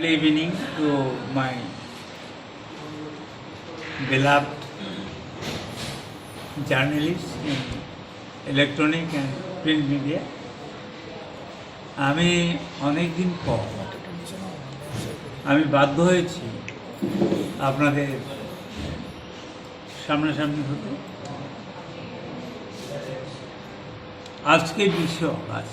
Good evening to my beloved journalists in electronic and print media. আমি অনেক দিন পর আমি বাধ্য হয়েছি আপনাদের সামনাসামনি হতে আজকে বিশ্ব আকাশ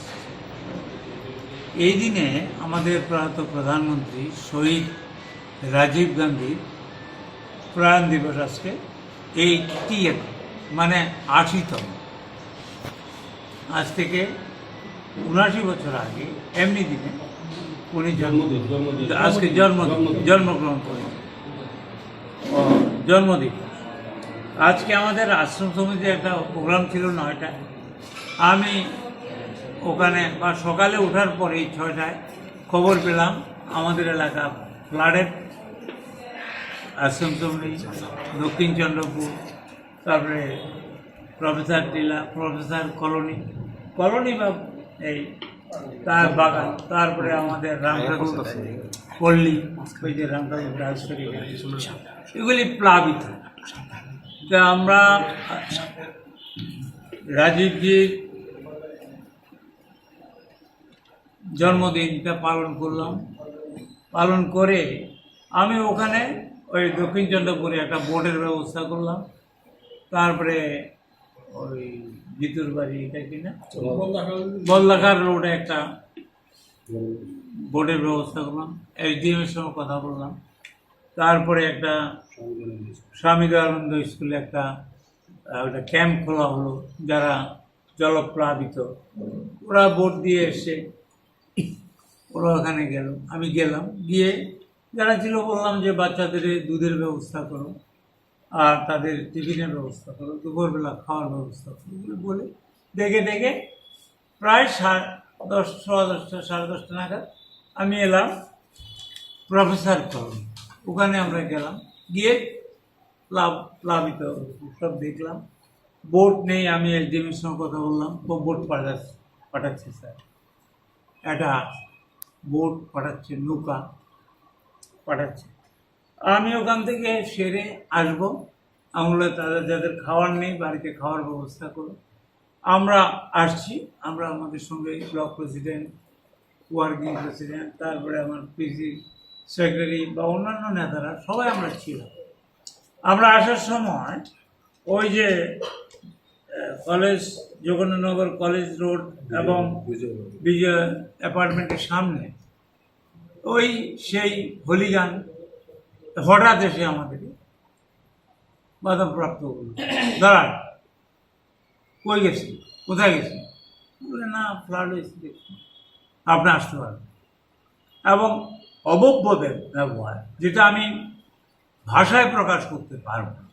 এই দিনে আমাদের প্রয়াত প্রধানমন্ত্রী শহীদ রাজীব গান্ধীর প্রয়াণ দিবস আজকে এইটি মানে আশিতম। আজ থেকে উনাশি বছর আগে এমনি দিনে উনি জন্ম আজকে জন্ম জন্মগ্রহণ করেন। জন্মদিন। আজকে আমাদের আশ্রম সমিতির একটা প্রোগ্রাম ছিল নয়টায়। আমি ওখানে বা সকালে ওঠার পরেই ছয়টায় খবর পেলাম, আমাদের এলাকা ফ্লাডের আশ্রম সমিতি দক্ষিণ চন্দ্রপুর, তারপরে প্রফেসর টিলা, প্রফেসর কলোনি কলোনি বা এই তার বাগান, তারপরে আমাদের রামঠাকুর পল্লী, ওই যে রামঠাকুর রাজশরী এগুলি প্লাবিত। আমরা রাজীবজির জন্মদিনটা পালন করলাম। পালন করে আমি ওখানে ওই দক্ষিণ চন্দ্রপুরে একটা বোর্ডের ব্যবস্থা করলাম। তারপরে ওই জিতুর বাড়ি, এটা কিনা বলদাকার রোডে একটা বোর্ডের ব্যবস্থা করলাম। এসডিএম এর সঙ্গে কথা বললাম। তারপরে একটা স্বামী দয়ানন্দ স্কুলে একটা একটা ক্যাম্প খোলা হলো যারা জলপ্লাবিত ওরা ভোট দিয়ে এসে ওরা ওখানে গেল। আমি গেলাম। গিয়ে যারা ছিল বললাম যে, বাচ্চাদের দুধের ব্যবস্থা করো আর তাদের টিফিনের ব্যবস্থা করো। দুপুরবেলা খাওয়ার ব্যবস্থা করো। এগুলো বলে ডেকে ডেকে প্রায় সাড়ে দশ, সোয়া দশটা, সাড়ে দশটা নাগাদ আমি এলাম প্রফেসর কলোনি। ওখানে আমরা গেলাম। গিয়ে প্লাব প্লাবিত সব দেখলাম। বোট নেই, আমি এসডিএমের সঙ্গে কথা বললাম। ও বোট পাঠাচ্ছে পাঠাচ্ছে স্যার। একটা বোট পাঠাচ্ছে, নৌকা পাঠাচ্ছে। আমি ওখান থেকে সেরে আসব। আমরা তাদের, যাদের খাওয়ার নেই, বাড়িতে খাওয়ার ব্যবস্থা করো আমরা আসছি। আমরা আমাদের সঙ্গে ব্লক প্রেসিডেন্ট, ওয়ার্কিং প্রেসিডেন্ট, তারপরে আমার পিসি সেক্রেটারি বা অন্যান্য নেতারা, সবাই আমরা ছিলাম। আমরা আসার সময় ওই যে কলেজ, জগন্নাথনগর কলেজ রোড এবং বিজয় অ্যাপার্টমেন্টের সামনে। ওই সেই হলিগান হঠাৎ এসে আমাদের বাধাপ্রাপ্ত হলো। দাঁড়ান, কই গেছি কোথায় গেছি বলে, না ফ্লাড হয়েছে আপনি আসতে পারেন। এবং অবব্য ব্যবহার, যেটা আমি ভাষায় প্রকাশ করতে পারব না।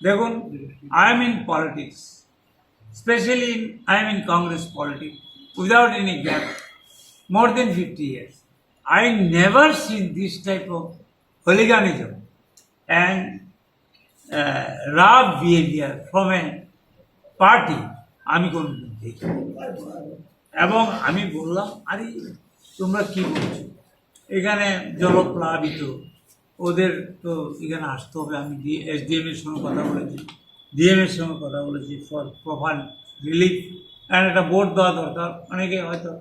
দেখুন I am in politics specially in I am in Congress politics without any gap more than 50 years. I never seen this type of hooliganism. And uh, rough behavior from a party আমি কোনো দেখি এবং আমি বললাম আরে তোমরা কি বলছো? এখানে জলপ্লাবিত ওদের তো এখানে আসতে হবে। আমি এসডিএম এর সঙ্গে কথা বলেছি। ডিএম এর সঙ্গে কথা বলেছি ফর প্রপার রিলিফ অ্যান্ড একটা বোর্ড দেওয়া দরকার। অনেকে হয়তো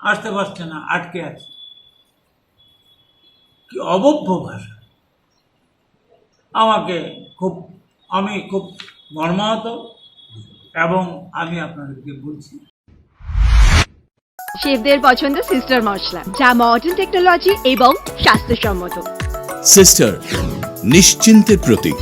আসতে পারছে না আটকে আছে। কি অবব্য ভাষা? আমাকে খুব আমি খুব মর্মাহত এবং আমি আপনাদেরকে বলছি। শেফদের পছন্দ সিস্টার মশলা যা মডার্ন টেকনোলজি এবং স্বাস্থ্যসম্মত। সিস্টার নিশ্চিন্তের প্রতীক।